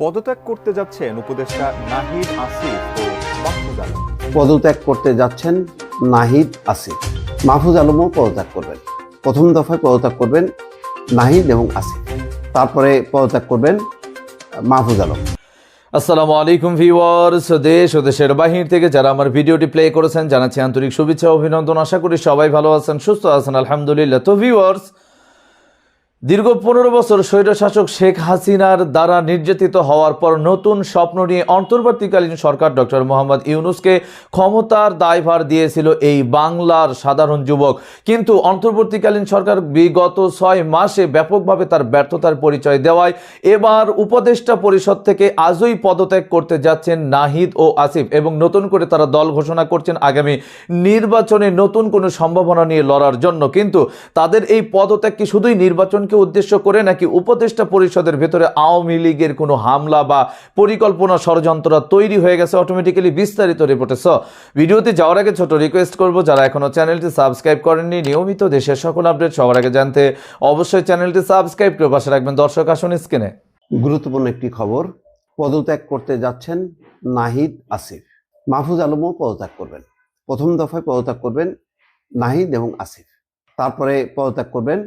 পদত্যাগ করতে যাচ্ছেন উপদেষ্টা নাহিদ আসিফ ও মাহমুদ আলম। পদত্যাগ করতে যাচ্ছেন নাহিদ আসিফ। মাহফুজ আলমও পদত্যাগ করবেন। প্রথম দফায় পদত্যাগ করবেন নাহিদ এবং আসিফ। তারপরে পদত্যাগ করবেন মাহফুজ আলম। আসসালামু আলাইকুম ভিউয়ার্স। দেশ ও দেশের বাহির থেকে যারা আমার ভিডিওটি প্লে করেছেন জানাচ্ছি আন্তরিক শুভেচ্ছা অভিনন্দন। আশা করি সবাই ভালো আছেন সুস্থ আছেন আলহামদুলিল্লাহ। তো ভিউয়ার্স দীর্ঘ পনেরো বছর স্বৈরশাসক শেখ হাসিনার দ্বারা নির্যাতিত হওয়ার পর নতুন স্বপ্ন নিয়ে অন্তর্বর্তীকালীন সরকার ডক্টর মোহাম্মদ ইউনুসকে ক্ষমতার দায়ভার দিয়েছিল এই বাংলার সাধারণ যুবক। কিন্তু অন্তর্বর্তীকালীন সরকার বিগত ছয় মাসে ব্যাপকভাবে তার ব্যর্থতার পরিচয় দেওয়ায় এবার উপদেষ্টা পরিষদ থেকে আজই পদত্যাগ করতে যাচ্ছেন নাহিদ ও আসিফ এবং নতুন করে তারা দল ঘোষণা করছেন আগামী নির্বাচনে নতুন কোনো সম্ভাবনা নিয়ে লড়ার জন্য। কিন্তু তাদের এই পদত্যাগ কি শুধুই নির্বাচনকে উদ্দেশ্য করে নাকি উপদেষ্টা পরিষদের ভেতরে আওয়ামী লীগের কোনো হামলা বা পরিকল্পনা ষড়যন্ত্র তৈরি হয়ে গেছে অটোমেটিক্যালি বিস্তারিত রিপোর্টে স ভিডিওতে যাওয়ার আগে ছোট রিকোয়েস্ট করব, যারা এখনও চ্যানেলটি সাবস্ক্রাইব করেননি, নিয়মিত দেশের সকল আপডেট সবার আগে জানতে অবশ্যই চ্যানেলটি সাবস্ক্রাইব করে পাশে রাখবেন। দর্শক আসুন স্ক্রিনে গুরুত্বপূর্ণ একটি খবর, পদত্যাগ করতে যাচ্ছেন নাহিদ আসিফ। মাহফুজ আলমও পদত্যাগ করবেন। প্রথম দফায় পদত্যাগ করবেন নাহিদ এবং আসিফ। তারপরে পদত্যাগ করবেন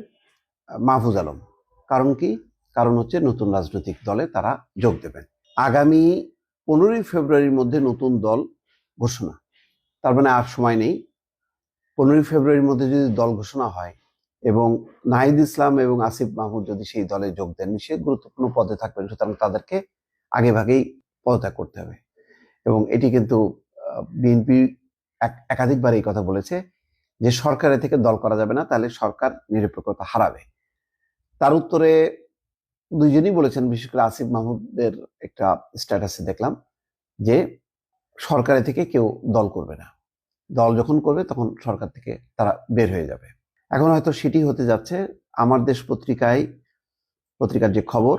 মাহফুজ আলম। কারণ কি? কারণ হচ্ছে নতুন রাজনৈতিক দলে তারা যোগ দেবেন। আগামী পনেরোই ফেব্রুয়ারির মধ্যে নতুন দল ঘোষণা। তার মানে আর সময় নেই। পনেরোই ফেব্রুয়ারির মধ্যে যদি দল ঘোষণা হয় এবং নাহিদ ইসলাম এবং আসিফ মাহমুদ যদি সেই দলে যোগ দেন সে গুরুত্বপূর্ণ পদে থাকবেন। সুতরাং তাদেরকে আগে ভাগেই পদত্যাগ করতে হবে। এবং এটি কিন্তু বিএনপি একাধিকবার এই কথা বলেছে যে সরকারের থেকে দল করা যাবে না, তাহলে সরকার নিরপেক্ষতা হারাবে। তার উত্তরে দুইজনই বলেছেন, বিশেষ করে আসিফ মাহমুদের একটা স্ট্যাটাসে দেখলাম যে সরকারের থেকে কেউ দল করবে না। দল যখন করবে তখন সরকার থেকে তারা বের হয়ে যাবে। এখন হয়তো সেটি হতে যাচ্ছে, আমার দেশ পত্রিকায়, পত্রিকার যে খবর,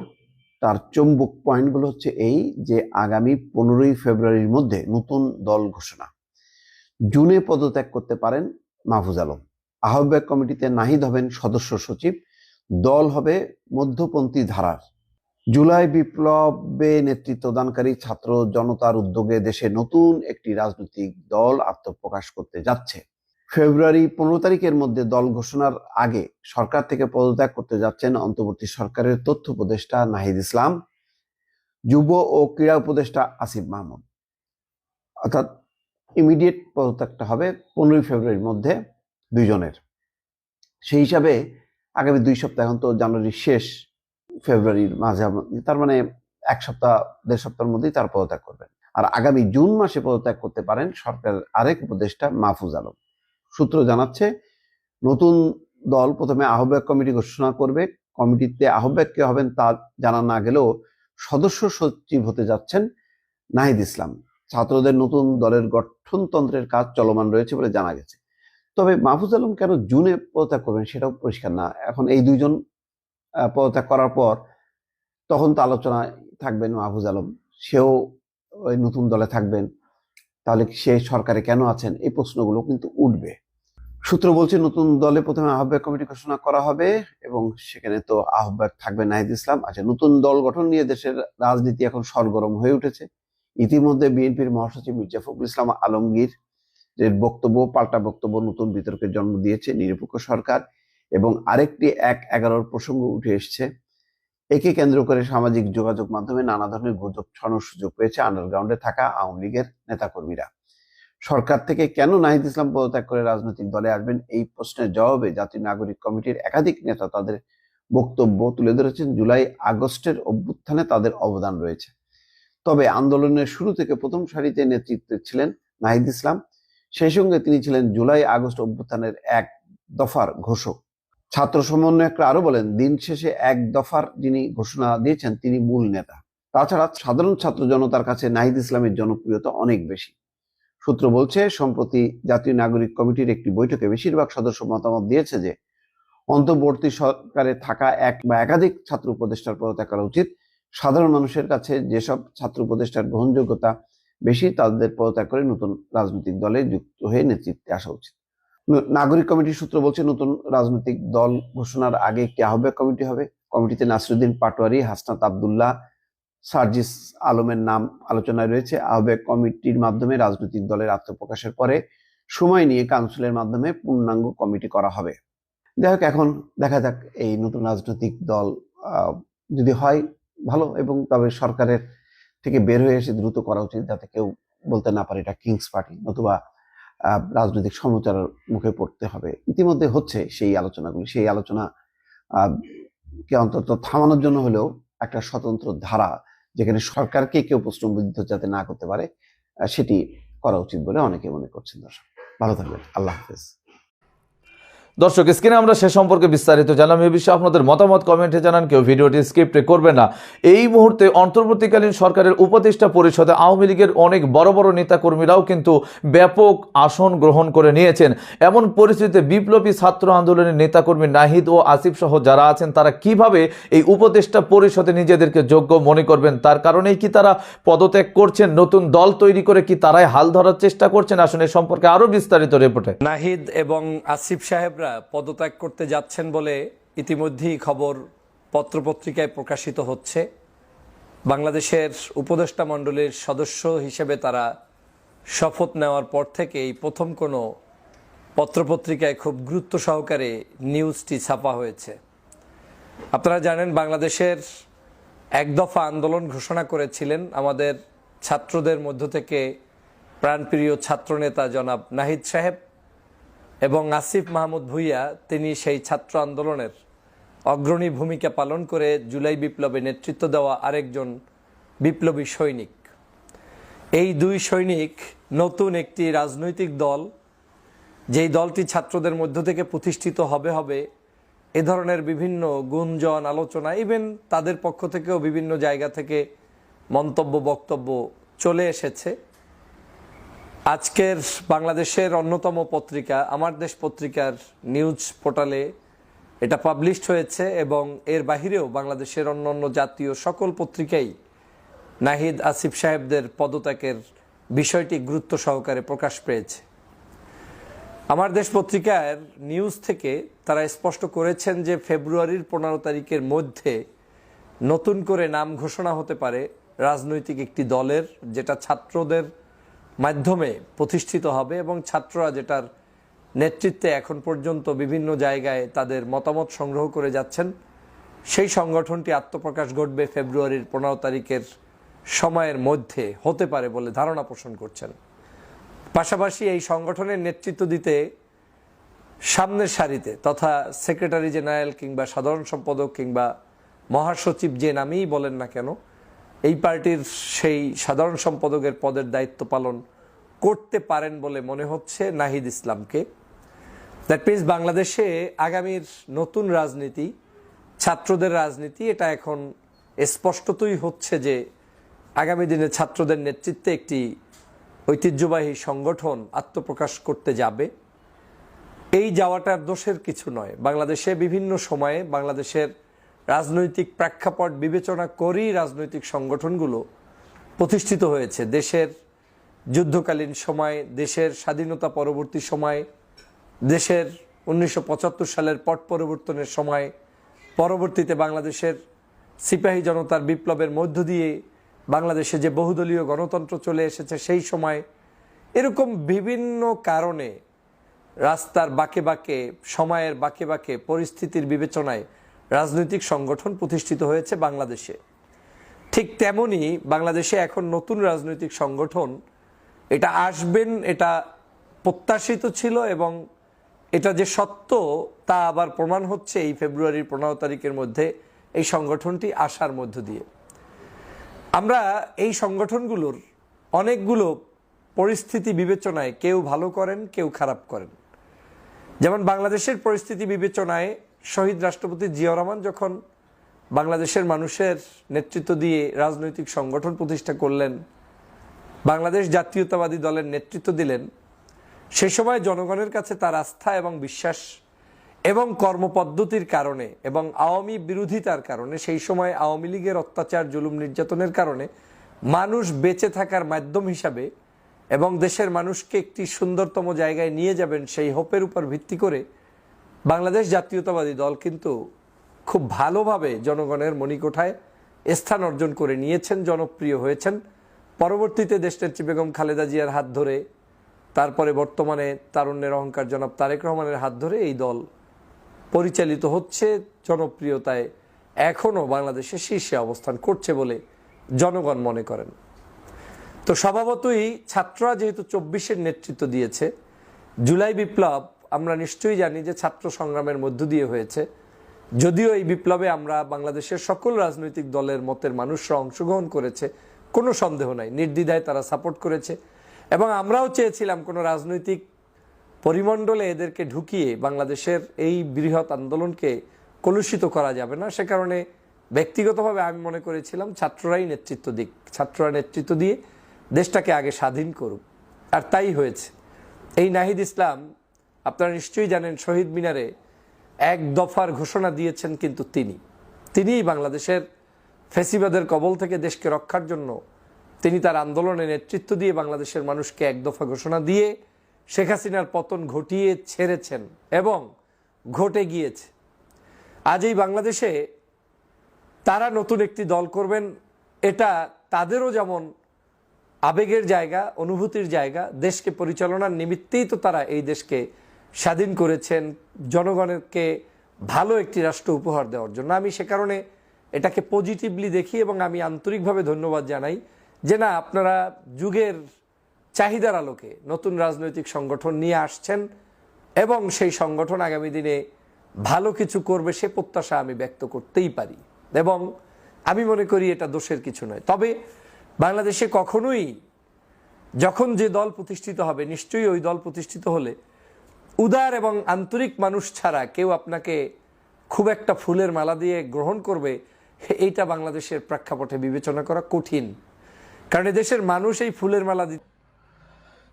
তার চুম্বক পয়েন্টগুলো হচ্ছে এই যে আগামী পনেরোই ফেব্রুয়ারির মধ্যে নতুন দল ঘোষণা। জুনে পদত্যাগ করতে পারেন মাহফুজ আলম। আহ্বায়ক কমিটিতে নাহিদ হবেন সদস্য সচিব। দল হবে মধ্যপন্থী ধারার। জুলাই বিপ্লবে নেতৃত্বদানকারী ছাত্র জনতার উদ্যোগে দেশে নতুন একটি রাজনৈতিক দল আত্মপ্রকাশ করতে যাচ্ছে। ফেব্রুয়ারি পনেরো তারিখের মধ্যে দল ঘোষণার আগে সরকার থেকে পদত্যাগ করতে যাচ্ছেন অন্তর্বর্তী সরকারের তথ্য উপদেষ্টা নাহিদ ইসলাম, যুব ও ক্রীড়া উপদেষ্টা আসিফ মাহমুদ। অর্থাৎ ইমিডিয়েট পদত্যাগটা হবে পনেরোই ফেব্রুয়ারির মধ্যে দুইজনের। সেই হিসাবে আগামী দুই সপ্তাহ এখন তো জানুয়ারির শেষ, ফেব্রুয়ারির মাঝামাঝি তার মানে এক সপ্তাহ, দেড় সপ্তাহের মধ্যেই তার পদত্যাগ করবেন। আর আগামী জুন মাসে পদত্যাগ করতে পারেন সরকারের আরেক উপদেষ্টা মাহফুজ আলম। সূত্র জানাচ্ছে, নতুন দল প্রথমে আহ্বায়ক কমিটি ঘোষণা করবে। কমিটিতে আহ্বায়ক কে হবেন তা জানা না গেলেও সদস্য সচিব হতে যাচ্ছেন নাহিদ ইসলাম। ছাত্রদের নতুন দলের গঠনতন্ত্রের কাজ চলমান রয়েছে বলে জানা গেছে। তবে মাহফুজ আলম কেন জুনে পদত্যাগ করবেন সেটাও পরিষ্কার না। এখন এই দুইজন পদত্যাগ করার পর তখন তো আলোচনায় থাকবেন মাহফুজ আলম। সেও ওই নতুন দলে থাকবেন। তাহলে সে সরকারে কেন আছেন? এই প্রশ্নগুলো কিন্তু উঠবে। সূত্র বলছে নতুন দলে প্রথমে আহ্বায়ক কমিটি ঘোষণা করা হবে এবং সেখানে তো আহ্বায়ক থাকবে নাহিদ ইসলাম। আচ্ছা নতুন দল গঠন নিয়ে দেশের রাজনীতি এখন সরগরম হয়ে উঠেছে। ইতিমধ্যে বিএনপির মহাসচিব মির্জা ফখরুল ইসলাম আলমগীর এর বক্তব্য, পাল্টা বক্তব্য নতুন বিতর্কের জন্ম দিয়েছে নিরপেক্ষ সরকার এবং আরেকটি এক এগারোর প্রসঙ্গ উঠে এসছে। একে কেন্দ্র করে সামাজিক যোগাযোগ মাধ্যমে নানা ধরনের গুজব ছড়ানোর সুযোগ পেয়েছে আন্ডারগ্রাউন্ডে থাকা আওয়ামী লীগের নেতাকর্মীরা। সরকার থেকে কেন নাহিদ ইসলাম পদত্যাগ করে রাজনৈতিক দলে আসবেন এই প্রশ্নের জবাবে জাতীয় নাগরিক কমিটির একাধিক নেতা তাদের বক্তব্য তুলে ধরেছেন। জুলাই আগস্টের অভ্যুত্থানে তাদের অবদান রয়েছে। তবে আন্দোলনের শুরু থেকে প্রথম সারিতে নেতৃত্বে ছিলেন নাহিদ ইসলাম। সেই সঙ্গে তিনি ছিলেন জুলাই আগস্ট অভ্যুত্থানের এক দফার ঘোষক। ছাত্র সমন্বয়করা আরও বলেন, দিন শেষে এক দফার যিনি ঘোষণা দিয়েছেন, তিনি মূল নেতা। তাছাড়া সাধারণ ছাত্র জনতার কাছে নাহিদ ইসলামের জনপ্রিয়তা অনেক বেশি। সূত্র বলছে, সম্প্রতি জাতীয় নাগরিক কমিটির একটি বৈঠকে বেশিরভাগ সদস্য মতামত দিয়েছে যে, অন্তর্বর্তী সরকারে থাকা এক বা একাধিক ছাত্র উপদেষ্টার পদত্যাগ করা উচিত। সাধারণ মানুষের কাছে যেসব ছাত্র উপদেষ্টার গ্রহণযোগ্যতা বেশি তাদের পদত্যাগ করে নতুন রাজনৈতিক দলে যুক্ত হয়ে নেতৃত্বে আসা উচিত। নাগরিক কমিটির সূত্র বলছে, নতুন রাজনৈতিক দল ঘোষণার আগে একটি আহ্বায়ক কমিটি হবে। কমিটিতে নাসরুদ্দিন পাটোয়ারি, হাসনাত আবদুল্লাহ, সার্জিস আলমের নাম আলোচনায় রয়েছে। আহ্বায়ক কমিটির মাধ্যমে রাজনৈতিক দলের আত্মপ্রকাশের পরে সময় নিয়ে কাউন্সিলের মাধ্যমে পূর্ণাঙ্গ কমিটি করা হবে। যাই হোক, এখন দেখা যাক এই নতুন রাজনৈতিক দল যদি হয় ভালো এবং তবে সরকারের থেকে বের হয়ে এসে দ্রুত করা উচিত যাতে কেউ বলতে না পারে এটা কিংস পার্টি নতুবা রাজনৈতিক সমালোচনার মুখে পড়তে হবে। ইতিমধ্যে হচ্ছে সেই আলোচনাগুলি। সেই আলোচনা কে অন্তত থামানোর জন্য হলেও একটা স্বতন্ত্র ধারা যেখানে সরকারকে কেউ প্রশ্নবিদ্ধ যাতে না করতে পারে সেটি করা উচিত বলে অনেকে মনে করছেন দর্শক। ভালো থাকবেন। আল্লাহ হাফেজ। দর্শক, স্ক্রিনে আমরা সে সম্পর্কে বিস্তারিত জানলাম। এই বিষয়ে আপনাদের মতামত, কমেন্টে জানান, কেউ ভিডিওটি স্ক্রিপ্টে করবে না। এই মুহূর্তে অন্তর্বর্তীকালীন সরকারের উপদেষ্টা পরিষদে আওয়ামী লীগের অনেক বড় বড় নেতাকর্মীরাও কিন্তু ব্যাপক আসন গ্রহণ করে নিয়েছেন। এমন পরিস্থিতিতে বিপ্লবী ছাত্র আন্দোলনের নেতাকর্মী নাহিদ ও আসিফ সহ যারা আছেন, তারা কীভাবে এই উপদেষ্টা পরিষদে নিজেদেরকে যোগ্য মনে করবেন? তার কারণেই কি তারা পদত্যাগ করছেন? নতুন দল তৈরি করে কি তারাই হাল ধরার চেষ্টা করছেন? আসলে এ সম্পর্কে আরও বিস্তারিত রিপোর্টে। নাহিদ এবং আসিফ সাহেবরা পদত্যাগ করতে যাচ্ছেন বলে ইতিমধ্যেই খবর পত্রপত্রিকায় প্রকাশিত হচ্ছে। বাংলাদেশের উপদেষ্টা মণ্ডলীর সদস্য হিসেবে তারা শপথ নেওয়ার পর থেকে এই প্রথম কোনো পত্রপত্রিকায় খুব গুরুত্ব সহকারে নিউজটি ছাপা হয়েছে। আপনারা জানেন, বাংলাদেশের এক দফা আন্দোলন ঘোষণা করেছিলেন আমাদের ছাত্রদের মধ্য থেকে প্রাণপ্রিয় ছাত্রনেতা জনাব নাহিদ সাহেব। এবং আসিফ মাহমুদ ভুইয়া, তিনি সেই ছাত্র আন্দোলনের অগ্রণী ভূমিকা পালন করে জুলাই বিপ্লবে নেতৃত্ব দেওয়া আরেকজন বিপ্লবী সৈনিক। এই দুই সৈনিক নতুন একটি রাজনৈতিক দল, যেই দলটি ছাত্রদের মধ্য থেকে প্রতিষ্ঠিত হবে হবে, এ ধরনের বিভিন্ন গুঞ্জন, আলোচনা ইভেন তাদের পক্ষ থেকেও বিভিন্ন জায়গা থেকে মন্তব্য, বক্তব্য চলে এসেছে। আজকের বাংলাদেশের অন্যতম পত্রিকা, আমার দেশ পত্রিকার নিউজ পোর্টালে এটা পাবলিশড হয়েছে এবং এর বাহিরেও বাংলাদেশের অন্যান্য জাতীয় সকল পত্রিকাই নাহিদ আসিফ সাহেবদের পদত্যাগের বিষয়টি গুরুত্ব সহকারে প্রকাশ পেয়েছে। আমার দেশ পত্রিকার নিউজ থেকে তারা স্পষ্ট করেছেন যে ফেব্রুয়ারির পনেরো তারিখের মধ্যে নতুন করে নাম ঘোষণা হতে পারে রাজনৈতিক একটি দলের, যেটা ছাত্রদের মাধ্যমে প্রতিষ্ঠিত হবে এবং ছাত্ররা যেটার নেতৃত্বে এখন পর্যন্ত বিভিন্ন জায়গায় তাদের মতামত সংগ্রহ করে যাচ্ছেন, সেই সংগঠনটি আত্মপ্রকাশ ঘটবে ফেব্রুয়ারির পনেরো তারিখের সময়ের মধ্যে হতে পারে বলে ধারণা পোষণ করছেন। পাশাপাশি এই সংগঠনের নেতৃত্ব দিতে সামনের সারিতে তথা সেক্রেটারি জেনারেল কিংবা সাধারণ সম্পাদক কিংবা মহাসচিব যে নামেই বলেন না কেন এই পার্টির সেই সাধারণ সম্পাদকের পদের দায়িত্ব পালন করতে পারেন বলে মনে হচ্ছে নাহিদ ইসলামকে। দ্যাট মিনস বাংলাদেশে আগামীর নতুন রাজনীতি, ছাত্রদের রাজনীতি, এটা এখন স্পষ্টতই হচ্ছে যে আগামী দিনে ছাত্রদের নেতৃত্বে একটি ঐতিহ্যবাহী সংগঠন আত্মপ্রকাশ করতে যাবে। এই যাওয়াটার দোষের কিছু নয়। বাংলাদেশে বিভিন্ন সময়ে বাংলাদেশের রাজনৈতিক প্রেক্ষাপট বিবেচনা করেই রাজনৈতিক সংগঠনগুলো প্রতিষ্ঠিত হয়েছে। দেশের যুদ্ধকালীন সময়, দেশের স্বাধীনতা পরবর্তী সময়, দেশের উনিশশো পঁচাত্তর সালের পট পরিবর্তনের সময়, পরবর্তীতে বাংলাদেশের সিপাহী জনতার বিপ্লবের মধ্য দিয়ে বাংলাদেশে যে বহুদলীয় গণতন্ত্র চলে এসেছে সেই সময়, এরকম বিভিন্ন কারণে রাস্তার বাঁকে বাঁকে, সময়ের বাঁকে বাঁকে পরিস্থিতির বিবেচনায় রাজনৈতিক সংগঠন প্রতিষ্ঠিত হয়েছে বাংলাদেশে। ঠিক তেমনি বাংলাদেশে এখন নতুন রাজনৈতিক সংগঠন, এটা আসবেন, এটা প্রত্যাশিত ছিল এবং এটা যে সত্য তা আবার প্রমাণ হচ্ছে এই ফেব্রুয়ারির পনেরো তারিখের মধ্যে এই সংগঠনটি আসার মধ্য দিয়ে। আমরা এই সংগঠনগুলোর অনেকগুলো পরিস্থিতি বিবেচনায় কেউ ভালো করেন, কেউ খারাপ করেন। যেমন বাংলাদেশের পরিস্থিতি বিবেচনায় শহীদ রাষ্ট্রপতি জিয়াউর রহমান যখন বাংলাদেশের মানুষের নেতৃত্ব দিয়ে রাজনৈতিক সংগঠন প্রতিষ্ঠা করলেন, বাংলাদেশ জাতীয়তাবাদী দলের নেতৃত্ব দিলেন, সে সময় জনগণের কাছে তার আস্থা এবং বিশ্বাস এবং কর্মপদ্ধতির কারণে এবং আওয়ামী বিরোধিতার কারণে, সেই সময় আওয়ামী লীগের অত্যাচার, জুলুম, নির্যাতনের কারণে মানুষ বেঁচে থাকার মাধ্যম হিসাবে এবং দেশের মানুষকে একটি সুন্দরতম জায়গায় নিয়ে যাবেন সেই হোপের উপর ভিত্তি করে বাংলাদেশ জাতীয়তাবাদী দল কিন্তু খুব ভালোভাবে জনগণের মণিকোঠায় স্থান অর্জন করে নিয়েছেন, জনপ্রিয় হয়েছেন। পরবর্তীতে দেশনেত্রী বেগম খালেদা জিয়ার হাত ধরে, তারপরে বর্তমানে তারুণ্যের অহংকার জনাব তারেক রহমানের হাত ধরে এই দল পরিচালিত হচ্ছে, জনপ্রিয়তায় এখনও বাংলাদেশে শীর্ষে অবস্থান করছে বলে জনগণ মনে করেন। তো স্বভাবতই ছাত্ররা যেহেতু চব্বিশের নেতৃত্ব দিয়েছে, জুলাই বিপ্লব আমরা নিশ্চয়ই জানি যে ছাত্র সংগ্রামের মধ্য দিয়ে হয়েছে। যদিও এই বিপ্লবে আমরা বাংলাদেশের সকল রাজনৈতিক দলের মতের মানুষরা অংশগ্রহণ করেছে, কোনো সন্দেহ নাই, নির্দ্বিধায় তারা সাপোর্ট করেছে এবং আমরাও চেয়েছিলাম কোনো রাজনৈতিক পরিমণ্ডলে এদেরকে ঢুকিয়ে বাংলাদেশের এই বৃহৎ আন্দোলনকে কলুষিত করা যাবে না। সে কারণে ব্যক্তিগতভাবে আমি মনে করেছিলাম ছাত্ররাই নেতৃত্ব দিক, ছাত্ররা নেতৃত্ব দিয়ে দেশটাকে আগে স্বাধীন করুক। আর তাই হয়েছে। এই নাহিদ ইসলাম আপনারা নিশ্চয়ই জানেন, শহীদ মিনারে এক দফার ঘোষণা দিয়েছেন কিন্তু তিনি। তিনিই বাংলাদেশের ফেসিবাদের কবল থেকে দেশকে রক্ষার জন্য তিনি তার আন্দোলনে নেতৃত্ব দিয়ে বাংলাদেশের মানুষকে এক দফা ঘোষণা দিয়ে শেখ হাসিনার পতন ঘটিয়ে ছেড়েছেন এবং ঘটে গিয়েছে। আজ এই বাংলাদেশে তারা নতুন একটি দল করবেন, এটা তাদেরও যেমন আবেগের জায়গা, অনুভূতির জায়গা, দেশকে পরিচালনার নিমিত্তেই তো তারা এই দেশকে স্বাধীন করেছেন, জনগণকে ভালো একটি রাষ্ট্র উপহার দেওয়ার জন্য। আমি সে কারণে এটাকে পজিটিভলি দেখি এবং আমি আন্তরিকভাবে ধন্যবাদ জানাই যে না, আপনারা যুগের চাহিদার আলোকে নতুন রাজনৈতিক সংগঠন নিয়ে আসছেন এবং সেই সংগঠন আগামী দিনে ভালো কিছু করবে সে প্রত্যাশা আমি ব্যক্ত করতেই পারি এবং আমি মনে করি এটা দোষের কিছু নয়। তবে বাংলাদেশে কখনোই যখন যে দল প্রতিষ্ঠিত হবে, নিশ্চয়ই ওই দল প্রতিষ্ঠিত হলে উদার এবং আন্তরিক মানুষ ছাড়া কেউ আপনাকে খুব একটা ফুলের মালা দিয়ে গ্রহণ করবে এইটা বাংলাদেশের প্রেক্ষাপটে বিবেচনা করা কঠিন। কারণ দেশের মানুষ এই ফুলের মালা দিতে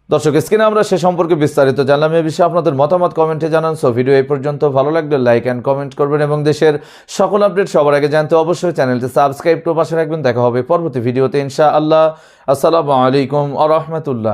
দর্শক, স্ক্রিনে আমরা সে সম্পর্কে বিস্তারিত জানলাম, এ বিষয়ে আপনাদের মতামত কমেন্টে জানান। সো, ভিডিও এই পর্যন্ত। ভালো লাগলে লাইক অ্যান্ড কমেন্ট করবেন এবং দেশের সকল আপডেট সবার আগে জানতে অবশ্যই চ্যানেলটি সাবস্ক্রাইব করে পাশে রাখবেন। দেখা হবে পরবর্তী ভিডিওতে ইনশা আল্লাহ আসসালামু আলাইকুম আ রহমতুল্লাহ।